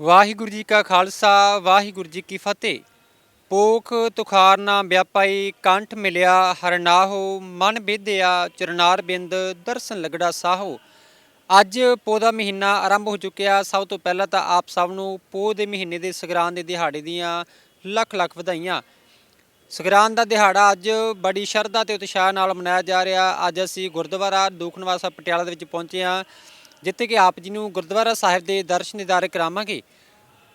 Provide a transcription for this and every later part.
ਵਾਹਿਗੁਰੂ ਜੀ ਕਾ ਖਾਲਸਾ, ਵਾਹਿਗੁਰੂ ਜੀ ਕੀ ਫਤਿਹ। ਪੋਖ ਤੁਖਾਰ ਨਾ ਵਿਆਪਾਈ ਕੰਠ ਮਿਲਿਆ ਹਰਨਾਹੋ ਮਨ ਬੇਧਿਆ ਚਰਨਾਰ ਬਿੰਦ, ਦਰਸ਼ਨ ਲਗੜਾ ਸਾਹੋ। ਅੱਜ ਪੋਹ ਦਾ ਮਹੀਨਾ ਆਰੰਭ ਹੋ ਚੁੱਕਿਆ। ਸਭ ਤੋਂ ਪਹਿਲਾਂ ਤਾਂ ਆਪ ਸਭ ਨੂੰ ਪੋ ਦੇ ਮਹੀਨੇ ਦੇ ਸੰਗਰਾਂਦ ਦੇ ਦਿਹਾੜੇ ਦੀਆਂ ਲੱਖ ਲੱਖ ਵਧਾਈਆਂ। ਸੰਗਰਾਂਦ ਦਾ ਦਿਹਾੜਾ ਅੱਜ ਬੜੀ ਸ਼ਰਧਾ ਤੇ ਉਤਸ਼ਾਹ ਨਾਲ ਮਨਾਇਆ ਜਾ ਰਿਹਾ। ਅੱਜ ਅਸੀਂ ਗੁਰਦੁਆਰਾ ਦੂਖਨਵਾਸਾ ਪਟਿਆਲਾ ਦੇ ਵਿੱਚ ਪਹੁੰਚੇ ਹਾਂ। ਜਿੱਥੇ ਕਿ ਆਪ ਜੀ ਨੂੰ ਗੁਰਦੁਆਰਾ ਸਾਹਿਬ ਦੇ ਦਰਸ਼ਨ ਦੀਦਾਰ ਕਰਾਵਾਂਗੇ।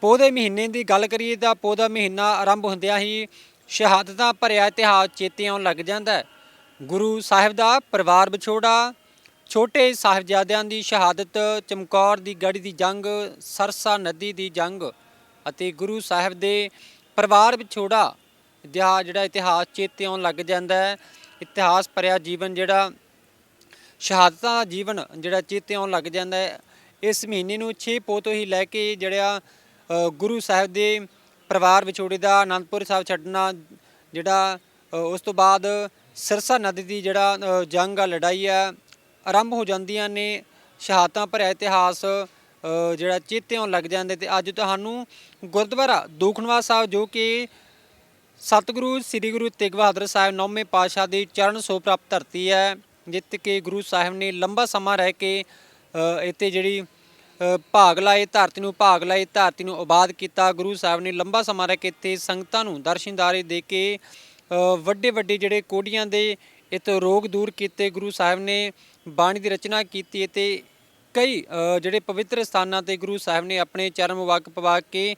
ਪੋਹ ਦੇ ਮਹੀਨੇ ਦੀ ਗੱਲ ਕਰੀਏ ਤਾਂ ਪੋਹ ਦਾ ਮਹੀਨਾ ਆਰੰਭ ਹੁੰਦਿਆਂ ਹੀ ਸ਼ਹਾਦਤਾਂ ਭਰਿਆ ਇਤਿਹਾਸ ਚੇਤੇ ਆਉਣ ਲੱਗ ਜਾਂਦਾ ਗੁਰੂ ਸਾਹਿਬ ਦਾ ਪਰਿਵਾਰ ਵਿਛੋੜਾ, ਛੋਟੇ ਸਾਹਿਬਜ਼ਾਦਿਆਂ ਦੀ ਸ਼ਹਾਦਤ, ਚਮਕੌਰ ਦੀ ਗੜੀ ਦੀ ਜੰਗ, ਸਰਸਾ ਨਦੀ ਦੀ ਜੰਗ ਅਤੇ ਗੁਰੂ ਸਾਹਿਬ ਦੇ ਪਰਿਵਾਰ ਵਿਛੋੜਾ ਜਿਹੜਾ ਜਿਹੜਾ ਇਤਿਹਾਸ ਚੇਤੇ ਆਉਣ ਲੱਗ ਜਾਂਦਾ ਹੈ। ਇਤਿਹਾਸ ਭਰਿਆ ਜੀਵਨ ਜਿਹੜਾ ਸ਼ਹਾਦਤਾਂ ਦਾ ਜੀਵਨ ਜਿਹੜਾ ਚੇਤੇ ਆਉਣ ਲੱਗ ਜਾਂਦਾ ਹੈ। ਇਸ ਮਹੀਨੇ ਨੂੰ 6 ਪੋ ਤੋਂ ਹੀ ਲੈ ਕੇ ਜਿਹੜਾ ਗੁਰੂ ਸਾਹਿਬ ਦੇ ਪਰਿਵਾਰ ਵਿਛੋੜੇ ਦਾ ਆਨੰਦਪੁਰ ਸਾਹਿਬ ਛੱਡਣਾ, ਜਿਹੜਾ ਉਸ ਤੋਂ ਬਾਅਦ ਸਿਰਸਾ ਨਦੀ ਦੀ ਜਿਹੜਾ ਜੰਗ ਆ, ਲੜਾਈ ਆ, ਆਰੰਭ ਹੋ ਜਾਂਦੀਆਂ ਨੇ। ਸ਼ਹਾਦਤਾਂ ਭਰਿਆ ਇਤਿਹਾਸ ਜਿਹੜਾ ਚੇਤੇ ਆਉਣ ਲੱਗ ਜਾਂਦੇ ਤੇ ਅੱਜ ਤੁਹਾਨੂੰ ਗੁਰਦੁਆਰਾ ਦੂਖਨਵਾ ਸਾਹਿਬ ਜੋ ਕਿ ਸਤਿਗੁਰੂ, ਸ੍ਰੀ ਗੁਰੂ ਤੇਗ ਬਹਾਦਰ ਸਾਹਿਬ ਨੌਵੇਂ ਪਾਤਸ਼ਾਹ ਦੀ ਚਰਨ ਸੋ ਪ੍ਰਾਪਤ ਧਰਤੀ ਹੈ। ਜਿੱਤ ਕੇ ਗੁਰੂ ਸਾਹਿਬ ਨੇ ਲੰਬਾ ਸਮਾਂ ਰਹਿ ਕੇ ਇੱਥੇ ਜਿਹੜੀ ਭਾਗ ਲਾਏ, ਧਰਤੀ ਨੂੰ ਭਾਗ ਲਾਏ, ਧਰਤੀ ਨੂੰ ਆਬਾਦ ਕੀਤਾ। ਗੁਰੂ ਸਾਹਿਬ ਨੇ ਲੰਬਾ ਸਮਾਂ ਰਹਿ ਕੇ ਇੱਥੇ ਸੰਗਤਾਂ ਨੂੰ ਦਰਸ਼ਨਦਾਰੇ ਦੇ ਕੇ ਵੱਡੇ ਵੱਡੇ ਜਿਹੜੇ ਕੋਡੀਆਂ ਦੇ ਇਤੋਂ ਰੋਗ ਦੂਰ ਕੀਤੇ। ਗੁਰੂ ਸਾਹਿਬ ਨੇ ਬਾਣੀ ਦੀ ਰਚਨਾ ਕੀਤੀ ਅਤੇ ਕਈ ਜਿਹੜੇ ਪਵਿੱਤਰ ਸਥਾਨਾਂ ਤੇ ਗੁਰੂ ਸਾਹਿਬ ਨੇ ਆਪਣੇ ਚਰਨ ਮੁਬਾਰਕ ਪਵਾ ਕੇ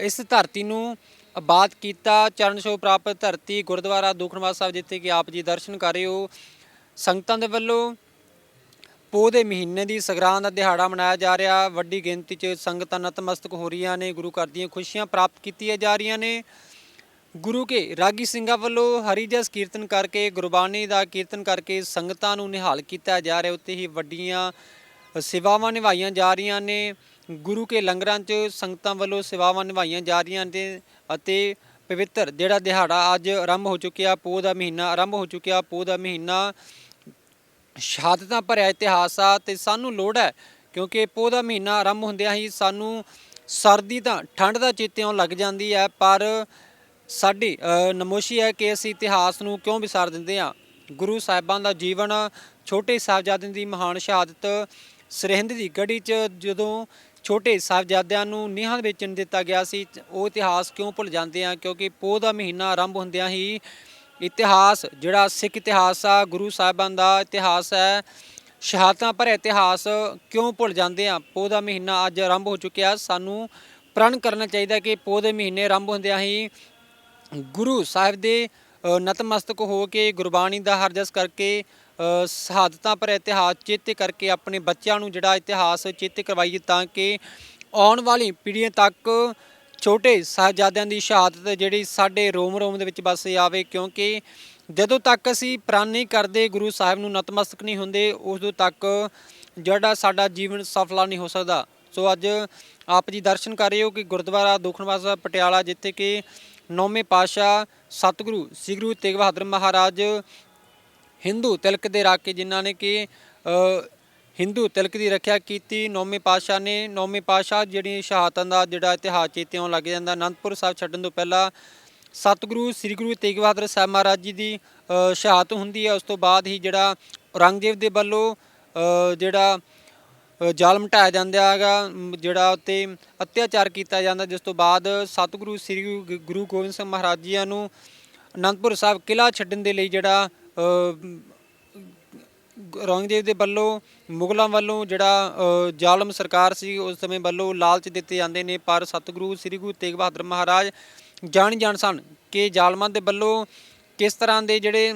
ਇਸ ਧਰਤੀ ਨੂੰ ਆਬਾਦ ਕੀਤਾ। ਚਰਨ ਛੋਹ ਪ੍ਰਾਪਤ ਧਰਤੀ ਗੁਰਦੁਆਰਾ ਦੂਖਨਵਾਸ ਸਾਹਿਬ, ਜਿੱਥੇ ਕਿ ਆਪ ਜੀ ਦਰਸ਼ਨ ਕਰ ਰਹੇ ਹੋ। ਸੰਗਤਾਂ ਦੇ ਵੱਲੋਂ ਪੋਹ ਦੇ ਮਹੀਨੇ ਦੀ ਸੰਗਰਾਂਦ ਦਾ ਦਿਹਾੜਾ ਮਨਾਇਆ ਜਾ ਰਿਹਾ। ਵੱਡੀ ਗਿਣਤੀ 'ਚ ਸੰਗਤਾਂ ਨਤਮਸਤਕ ਹੋ ਰਹੀਆਂ ਨੇ, ਗੁਰੂ ਘਰ ਦੀਆਂ ਖੁਸ਼ੀਆਂ ਪ੍ਰਾਪਤ ਕੀਤੀਆਂ ਜਾ ਰਹੀਆਂ ਨੇ। ਗੁਰੂ ਕੇ ਰਾਗੀ ਸਿੰਘਾਂ ਵੱਲੋਂ ਹਰੀ ਜਸ ਕੀਰਤਨ ਕਰਕੇ, ਗੁਰਬਾਣੀ ਦਾ ਕੀਰਤਨ ਕਰਕੇ ਸੰਗਤਾਂ ਨੂੰ ਨਿਹਾਲ ਕੀਤਾ ਜਾ ਰਿਹਾ। ਉੱਤੇ ਹੀ ਵੱਡੀਆਂ ਸੇਵਾਵਾਂ ਨਿਭਾਈਆਂ ਜਾ ਰਹੀਆਂ ਨੇ। ਗੁਰੂ ਕੇ ਲੰਗਰਾਂ 'ਚ ਸੰਗਤਾਂ ਵੱਲੋਂ ਸੇਵਾਵਾਂ ਨਿਭਾਈਆਂ ਜਾ ਰਹੀਆਂ ਨੇ ਅਤੇ ਪਵਿੱਤਰ ਜਿਹੜਾ ਦਿਹਾੜਾ ਅੱਜ ਆਰੰਭ ਹੋ ਚੁੱਕਿਆ ਪੋਹ ਦਾ ਮਹੀਨਾ ਆਰੰਭ ਹੋ ਚੁੱਕਿਆ ਪੋਹ ਦਾ ਮਹੀਨਾ ਸ਼ਹਾਦਤਾਂ ਭਰਿਆ ਇਤਿਹਾਸ ਆ ਤੇ ਸਾਨੂੰ ਲੋੜ ਹੈ ਕਿਉਂਕਿ ਪੋਹ ਦਾ ਮਹੀਨਾ ਆਰੰਭ ਹੁੰਦਿਆਂ ਹੀ ਸਾਨੂੰ ਸਰਦੀ ਤਾਂ ਠੰਡ ਦਾ ਚੇਤੇ ਆਉਣ ਲੱਗ ਜਾਂਦੀ ਹੈ ਪਰ ਸਾਡੀ ਅ, ਨਮੋਸ਼ੀ ਹੈ ਕਿ ਅਸੀਂ ਇਤਿਹਾਸ ਨੂੰ ਕਿਉਂ ਵਿਸਾਰ ਦਿੰਦੇ ਆ ਗੁਰੂ ਸਾਹਿਬਾਂ ਦਾ ਜੀਵਨ ਛੋਟੇ ਸਾਹਿਬਜ਼ਾਦਿਆਂ ਦੀ ਮਹਾਨ ਸ਼ਹਾਦਤ ਸਰਹਿੰਦ ਦੀ ਗੜੀ 'ਚ ਜਦੋਂ ਛੋਟੇ ਸਾਹਿਬਜ਼ਾਦਿਆਂ ਨੂੰ ਨੀਹਾਂ ਦੇ ਵਿੱਚ ਦਿੱਤਾ ਗਿਆ ਸੀ। ਉਹ ਇਤਿਹਾਸ ਕਿਉਂ ਭੁੱਲ ਜਾਂਦੇ ਆ? ਕਿਉਂਕਿ ਪੋਹ ਦਾ ਮਹੀਨਾ ਆਰੰਭ ਹੁੰਦਿਆਂ ਹੀ ਇਤਿਹਾਸ, ਜਿਹੜਾ ਸਿੱਖ ਇਤਿਹਾਸ ਆ, ਗੁਰੂ ਸਾਹਿਬਾਂ ਦਾ ਇਤਿਹਾਸ ਹੈ, ਸ਼ਹਾਦਤਾਂ ਭਰਿਆ ਇਤਿਹਾਸ ਕਿਉਂ ਭੁੱਲ ਜਾਂਦੇ ਆ? ਪੋਹ ਦਾ ਮਹੀਨਾ ਅੱਜ ਆਰੰਭ ਹੋ ਚੁੱਕਿਆ। ਸਾਨੂੰ ਪ੍ਰਣ ਕਰਨਾ ਚਾਹੀਦਾ ਕਿ ਪੋਹ ਦੇ ਮਹੀਨੇ ਆਰੰਭ ਹੁੰਦਿਆਂ ਹੀ ਗੁਰੂ ਸਾਹਿਬ ਦੇ ਨਤਮਸਤਕ ਹੋ ਕੇ ਗੁਰਬਾਣੀ ਦਾ ਹਰਜਸ ਕਰਕੇ ਸ਼ਹਾਦਤਾਂ ਪਰ ਇਤਿਹਾਸ ਚੇਤੇ ਕਰਕੇ ਆਪਣੇ ਬੱਚਿਆਂ ਨੂੰ ਜਿਹੜਾ ਇਤਿਹਾਸ ਚੇਤੇ ਕਰਵਾਈਏ ਤਾਂ ਕਿ ਆਉਣ ਵਾਲੀ ਪੀੜ੍ਹੀਆਂ ਤੱਕ ਛੋਟੇ ਸਾਹਿਬਜ਼ਾਦਿਆਂ ਦੀ ਸ਼ਹਾਦਤ ਜਿਹੜੀ ਸਾਡੇ ਰੋਮ ਰੋਮ ਦੇ ਵਿੱਚ ਬਸ ਆਵੇ, ਕਿਉਂਕਿ ਜਦੋਂ ਤੱਕ ਅਸੀਂ ਪ੍ਰਣ ਨਹੀਂ ਕਰਦੇ ਗੁਰੂ ਸਾਹਿਬ ਨੂੰ ਨਤਮਸਤਕ ਨਹੀਂ ਹੁੰਦੇ, ਉਦੋਂ ਤੱਕ ਜਿਹੜਾ ਸਾਡਾ ਜੀਵਨ ਸਫਲਾ ਨਹੀਂ ਹੋ ਸਕਦਾ। ਸੋ ਅੱਜ ਆਪ ਜੀ ਦਰਸ਼ਨ ਕਰ ਰਹੇ ਹੋ ਕਿ ਗੁਰਦੁਆਰਾ ਦੁਖਨਵਾਸਾ ਪਟਿਆਲਾ, ਜਿੱਥੇ ਕਿ ਨੌਵੇਂ ਪਾਤਸ਼ਾਹ ਸਤਿਗੁਰੂ, ਸ੍ਰੀ ਗੁਰੂ ਤੇਗ ਬਹਾਦਰ ਮਹਾਰਾਜ ਹਿੰਦੂ ਤਿਲਕ ਦੇ ਰਾਖੇ ਜਿਨ੍ਹਾਂ ਨੇ ਕਿ ਹਿੰਦੂ ਤਿਲਕ ਦੀ ਰੱਖਿਆ ਕੀਤੀ, ਨੌਵੇਂ ਪਾਤਸ਼ਾਹ ਨੇ, ਨੌਵੇਂ ਪਾਤਸ਼ਾਹ ਜਿਹੜੀ ਸ਼ਹਾਦਤਾਂ ਦਾ ਜਿਹੜਾ ਇਤਿਹਾਸ ਚੇਤੇ ਆਉਣ ਲੱਗ ਜਾਂਦਾ, ਅਨੰਦਪੁਰ ਸਾਹਿਬ ਛੱਡਣ ਤੋਂ ਪਹਿਲਾਂ ਸਤਿਗੁਰੂ, ਸ੍ਰੀ ਗੁਰੂ ਤੇਗ ਬਹਾਦਰ ਸਾਹਿਬ ਮਹਾਰਾਜ ਜੀ ਦੀ ਸ਼ਹਾਦਤ ਹੁੰਦੀ ਹੈ, ਉਸ ਤੋਂ ਬਾਅਦ ਹੀ ਜਿਹੜਾ ਔਰੰਗਜ਼ੇਬ ਦੇ ਵੱਲੋਂ ਜਿਹੜਾ ਜਾਲ ਜ਼ਾਲਮ ਜਾਂਦਾ ਹੈਗਾ ਜਿਹੜਾ ਉੱਤੇ ਅਤਿਆਚਾਰ ਕੀਤਾ ਜਾਂਦਾ, ਜਿਸ ਤੋਂ ਬਾਅਦ ਸਤਿਗੁਰੂ ਸ੍ਰੀ ਗੁਰੂ- ਗੁਰੂ ਗੋਬਿੰਦ ਸਿੰਘ ਮਹਾਰਾਜ ਜੀਆਂ ਨੂੰ ਅਨੰਦਪੁਰ ਸਾਹਿਬ ਕਿਲ੍ਹਾ ਛੱਡਣ ਦੇ ਲਈ ਜਿਹੜਾ ਔਰੰਗਜ਼ੇਬ ਦੇ ਵੱਲੋਂ, ਮੁਗਲਾਂ ਵੱਲੋਂ ਜਿਹੜਾ ਜ਼ਾਲਮ ਸਰਕਾਰ ਸੀ, ਉਸ ਸਮੇਂ ਵੱਲੋਂ ਲਾਲਚ ਦਿੱਤੇ ਜਾਂਦੇ ਨੇ, ਪਰ ਸਤਿਗੁਰੂ ਸ੍ਰੀ ਗੁਰੂ ਤੇਗ ਬਹਾਦਰ ਮਹਾਰਾਜ ਜਾਣ ਜਾਣ ਸਨ ਕਿ ਜ਼ਾਲਮਾਂ ਦੇ ਵੱਲੋਂ ਕਿਸ ਤਰ੍ਹਾਂ ਦੇ ਜਿਹੜੇ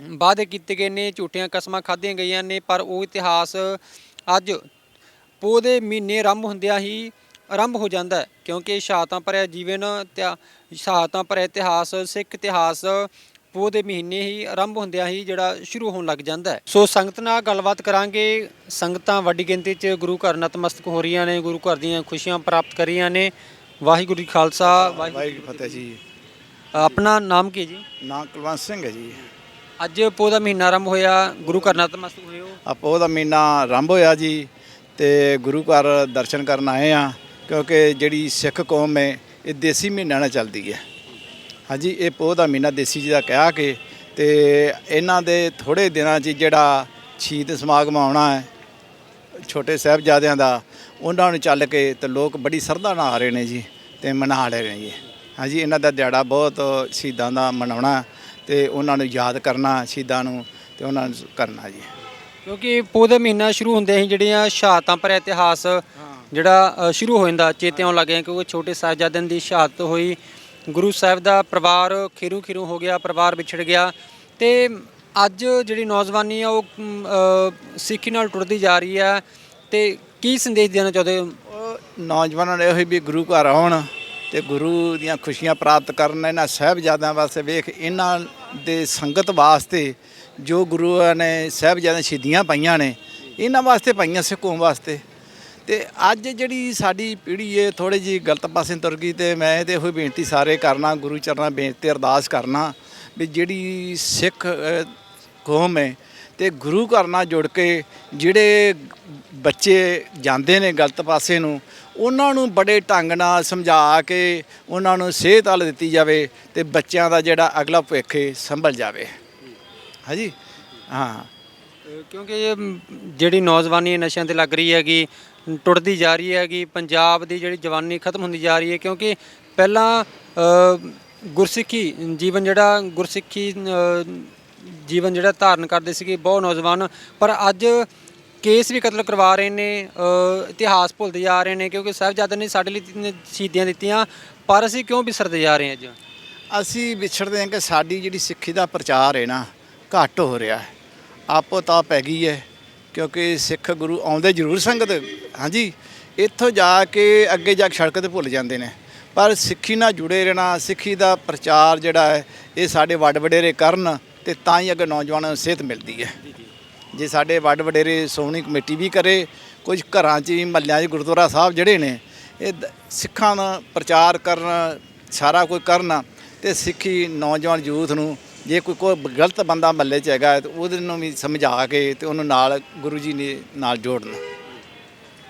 ਵਾਅਦੇ ਕੀਤੇ ਗਏ ਨੇ, ਝੂਠੀਆਂ ਕਸਮਾਂ ਖਾਧੀਆਂ ਗਈਆਂ ਨੇ, ਪਰ ਉਹ ਇਤਿਹਾਸ ਅੱਜ ਪੋਹ ਦੇ ਮਹੀਨੇ ਆਰੰਭ ਹੁੰਦਿਆਂ ਹੀ ਆਰੰਭ ਹੋ ਜਾਂਦਾ ਕਿਉਂਕਿ ਸ਼ਹਾਦਤਾਂ ਭਰਿਆ ਜੀਵਨ ਤੇ ਸ਼ਹਾਦਤਾਂ ਭਰਿਆ ਇਤਿਹਾਸ, ਸਿੱਖ ਇਤਿਹਾਸ ਪੋਹ ਦੇ ਮਹੀਨੇ ਹੀ ਆਰੰਭ ਹੁੰਦਿਆਂ ਹੀ ਜਿਹੜਾ ਸ਼ੁਰੂ ਹੋਣ ਲੱਗ ਜਾਂਦਾ ਹੈ। ਸੋ ਸੰਗਤ ਨਾਲ ਗੱਲਬਾਤ ਕਰਾਂਗੇ। ਸੰਗਤਾਂ ਵੱਡੀ ਗਿਣਤੀ 'ਚ ਗੁਰੂ ਘਰ ਨਤਮਸਤਕ ਹੋ ਰਹੀਆਂ ਨੇ ਗੁਰੂ ਘਰ ਦੀਆਂ ਖੁਸ਼ੀਆਂ ਪ੍ਰਾਪਤ ਕਰ ਰਹੀਆਂ ਨੇ। ਵਾਹਿਗੁਰੂ ਜੀ ਖਾਲਸਾ ਵਾਹਿਗੁਰੂ ਫਤਿਹ ਜੀ। ਆਪਣਾ ਨਾਮ ਕੀ ਹੈ ਜੀ? ਨਾਂ ਕੁਲਵੰਤ ਸਿੰਘ ਹੈ ਜੀ। ਅੱਜ ਪੋਹ ਦਾ ਮਹੀਨਾ ਆਰੰਭ ਹੋਇਆ ਗੁਰੂ ਘਰ ਨਤਮਸਤਕ ਹੋਏ ਹੋ। ਆਪੋ ਦਾ ਮਹੀਨਾ ਆਰੰਭ ਹੋਇਆ ਜੀ ਤੇ ਗੁਰੂ ਘਰ ਦਰਸ਼ਨ ਕਰਨ ਆਏ ਆ ਕਿਉਂਕਿ ਜਿਹੜੀ ਸਿੱਖ ਕੌਮ ਹੈ ਇਹ ਦੇਸੀ ਮਹੀਨਾ ਨਾਲ ਚੱਲਦੀ ਹੈ। ਹਾਂਜੀ ਇਹ ਪੋਹ ਦਾ ਮਹੀਨਾ ਦੇਸੀ ਜੀ ਦਾ ਕਹਿਆ ਕੇ ਤੇ ਇਹਨਾਂ ਦੇ ਥੋੜੇ ਦਿਨਾਂ 'ਚ ਜਿਹੜਾ ਸ਼ਹੀਦ ਸਮਾਗਮ ਆਉਣਾ ਹੈ ਛੋਟੇ ਸਾਹਿਬਜ਼ਾਦਿਆਂ ਦਾ ਉਹਨਾਂ ਨੂੰ ਚੱਲ ਕੇ ਤੇ ਲੋਕ ਬੜੀ ਸਰਧਾ ਨਾਲ ਆ ਰਹੇ ਨੇ ਜੀ ਤੇ ਮਨਾ ਰਹੇ ਨੇ ਜੀ। ਹਾਂਜੀ ਇਹਨਾਂ ਦਾ ਦਿਹਾੜਾ ਬਹੁਤ ਸ਼ਹੀਦਾਂ ਦਾ ਮਨਾਉਣਾ ਤੇ ਉਹਨਾਂ ਨੂੰ ਯਾਦ ਕਰਨਾ ਸ਼ਹੀਦਾਂ ਨੂੰ ਤੇ ਉਹਨਾਂ ਨੂੰ ਕਰਨਾ ਜੀ। ਕਿਉਂਕਿ ਪੋਹ ਦਾ ਮਹੀਨਾ ਸ਼ੁਰੂ ਹੁੰਦੇ ਹੀ ਜਿਹੜੀਆਂ ਸ਼ਹਾਦਤਾਂ ਭਰਿਆ ਇਤਿਹਾਸ ਜਿਹੜਾ ਸ਼ੁਰੂ ਹੋ ਜਾਂਦਾ ਚੇਤੇ ਆਉਣ ਲੱਗੇ ਕਿਉਂਕਿ ਛੋਟੇ ਸਾਹਿਬਜ਼ਾਦਿਆਂ ਦੀ ਸ਼ਹਾਦਤ ਹੋਈ ਗੁਰੂ ਸਾਹਿਬ ਦਾ ਪਰਿਵਾਰ ਖੀਰੂ ਖੀਰੂ ਹੋ ਗਿਆ, ਪਰਿਵਾਰ ਵਿਛੜ ਗਿਆ ਤੇ ਅੱਜ ਜਿਹੜੀ ਨੌਜਵਾਨੀ ਆ ਉਹ ਸਿੱਖੀ ਨਾਲ ਟੁੱਟਦੀ ਜਾ ਰਹੀ ਹੈ ਤੇ ਕੀ ਸੰਦੇਸ਼ ਦੇਣਾ ਚਾਹੁੰਦੇ ਹੋ? ਨੌਜਵਾਨਾਂ ਨੇ ਇਹੋ ਵੀ ਗੁਰੂ ਘਰ ਆਉਣ ਤੇ ਗੁਰੂ ਦੀਆਂ ਖੁਸ਼ੀਆਂ ਪ੍ਰਾਪਤ ਕਰਨ, ਇਹਨਾਂ ਸਾਹਿਬਜ਼ਾਦਿਆਂ ਵਾਸਤੇ ਵੇਖ, ਇਹਨਾਂ ਦੇ ਸੰਗਤ ਵਾਸਤੇ ਜੋ ਗੁਰੂਆਂ ਨੇ, ਸਾਹਿਬਜ਼ਾਦਿਆਂ ਸ਼ਹੀਦੀਆਂ ਪਾਈਆਂ ਨੇ, ਇਹਨਾਂ ਵਾਸਤੇ ਪਾਈਆਂ ਸਿੱਖ ਵਾਸਤੇ। ਤੇ ਅੱਜ ਜਿਹੜੀ ਸਾਡੀ ਪੀੜ੍ਹੀ ਹੈ ਥੋੜੀ ਜੀ ਗਲਤ ਪਾਸੇ ਤੁਰ ਗਈ ਤੇ ਮੈਂ ਤੇ ਇਹੋ ਬੇਨਤੀ ਸਾਰੇ ਕਰਨਾ, ਗੁਰੂ ਚਰਨਾਂ ਬੇਨਤੀ ਅਰਦਾਸ ਕਰਨਾ ਵੀ ਜਿਹੜੀ ਸਿੱਖ ਕੌਮ ਹੈ ਤੇ ਗੁਰੂ ਘਰ ਨਾਲ ਜੁੜ ਕੇ ਜਿਹੜੇ ਬੱਚੇ ਜਾਂਦੇ ਨੇ ਗਲਤ ਪਾਸੇ ਨੂੰ, ਉਹਨਾਂ ਨੂੰ ਬੜੇ ਢੰਗ ਨਾਲ ਸਮਝਾ ਕੇ ਉਹਨਾਂ ਨੂੰ ਸਿਹਤ ਹਲ ਦਿੱਤੀ ਜਾਵੇ ਤੇ ਬੱਚਿਆਂ ਦਾ ਜਿਹੜਾ ਅਗਲਾ ਭਵਿੱਖ ਸੰਭਲ ਜਾਵੇ। ਹਾਂਜੀ? ਹਾਂ। ਕਿਉਂਕਿ ਜਿਹੜੀ ਨੌਜਵਾਨੀ ਨਸ਼ਿਆਂ ਤੇ ਲੱਗ ਰਹੀ ਹੈਗੀ ਟੁੱਟਦੀ ਜਾ ਰਹੀ ਹੈਗੀ, ਪੰਜਾਬ ਦੀ ਜਿਹੜੀ ਜਵਾਨੀ ਖਤਮ ਹੁੰਦੀ ਜਾ ਰਹੀ ਹੈ, ਕਿਉਂਕਿ ਪਹਿਲਾਂ ਗੁਰਸਿੱਖੀ, ਜੀਵਨ ਜਿਹੜਾ ਗੁਰਸਿੱਖੀ ਜੀਵਨ ਜਿਹੜਾ ਧਾਰਨ ਕਰਦੇ ਸੀਗੇ, ਬਹੁਤ ਨੌਜਵਾਨ, ਪਰ ਅੱਜ ਕੇਸ ਵੀ ਕਤਲ ਕਰਵਾ ਰਹੇ ਨੇ ਇਤਿਹਾਸ ਭੁੱਲਦੇ ਜਾ ਰਹੇ ਨੇ, ਕਿਉਂਕਿ ਸਾਹਿਬਜ਼ਾਦੇ ਨੇ ਸਾਡੇ ਲਈ ਸ਼ਹੀਦੀਆਂ ਦਿੱਤੀਆਂ, ਪਰ ਅਸੀਂ ਕਿਉਂ ਵਿਸਰਦੇ ਜਾ ਰਹੇ ਹਾਂ ਅੱਜ? ਅਸੀਂ ਵਿਛੜਦੇ ਹਾਂ ਕਿ ਸਾਡੀ ਜਿਹੜੀ ਸਿੱਖੀ ਦਾ ਪ੍ਰਚਾਰ ਹੈ ਨਾ, ਘੱਟ ਹੋ ਰਿਹਾ ਆਪੋ ਤਾਂ ਪੈ ਗਈ ਹੈ। ਕਿਉਂਕਿ ਸਿੱਖ ਗੁਰੂ ਆਉਂਦੇ ਜ਼ਰੂਰ ਸੰਗਤ, ਹਾਂਜੀ। ਇੱਥੋਂ ਜਾ ਕੇ ਅੱਗੇ ਜਾ ਕੇ ਸੜਕ ਤੇ ਭੁੱਲ ਜਾਂਦੇ ਨੇ। ਪਰ ਸਿੱਖੀ ਨਾਲ ਜੁੜੇ ਰਹਿਣਾ, ਸਿੱਖੀ ਦਾ ਪ੍ਰਚਾਰ ਜਿਹੜਾ ਹੈ, ਇਹ ਸਾਡੇ ਵੱਡ ਵਡੇਰੇ ਕਰਨ ਤੇ ਤਾਂ ਹੀ ਅੱਗੇ ਨੌਜਵਾਨਾਂ ਨੂੰ ਸਿਹਤ ਮਿਲਦੀ ਹੈ। ਜੇ ਸਾਡੇ ਵੱਡ ਵਡੇਰੇ ਸੋਹਣੀ ਕਮੇਟੀ ਵੀ ਕਰੇ, ਕੁਝ ਘਰਾਂ 'ਚ ਵੀ ਮਹੱਲਿਆਂ 'ਚ ਗੁਰਦੁਆਰਾ ਸਾਹਿਬ ਜਿਹੜੇ ਨੇ, ਇਹ ਦ- ਸਿੱਖਾਂ ਦਾ ਪ੍ਰਚਾਰ ਕਰਨ, ਸਾਰਾ ਕੋਈ ਕਰਨ ਤੇ ਸਿੱਖੀ ਨੌਜਵਾਨ ਯੂਥ ਨੂੰ ਜੇ ਕੋਈ ਕੋਈ ਗਲਤ ਬੰਦਾ ਮਹੱਲੇ 'ਚ ਹੈਗਾ ਹੈ, ਤੇ ਉਹਦੇ ਨੂੰ ਵੀ ਸਮਝਾ ਕੇ ਤੇ ਉਹਨੂੰ ਨਾਲ ਗੁਰੂ ਜੀ ਨੇ ਨਾਲ ਜੋੜਨਾ।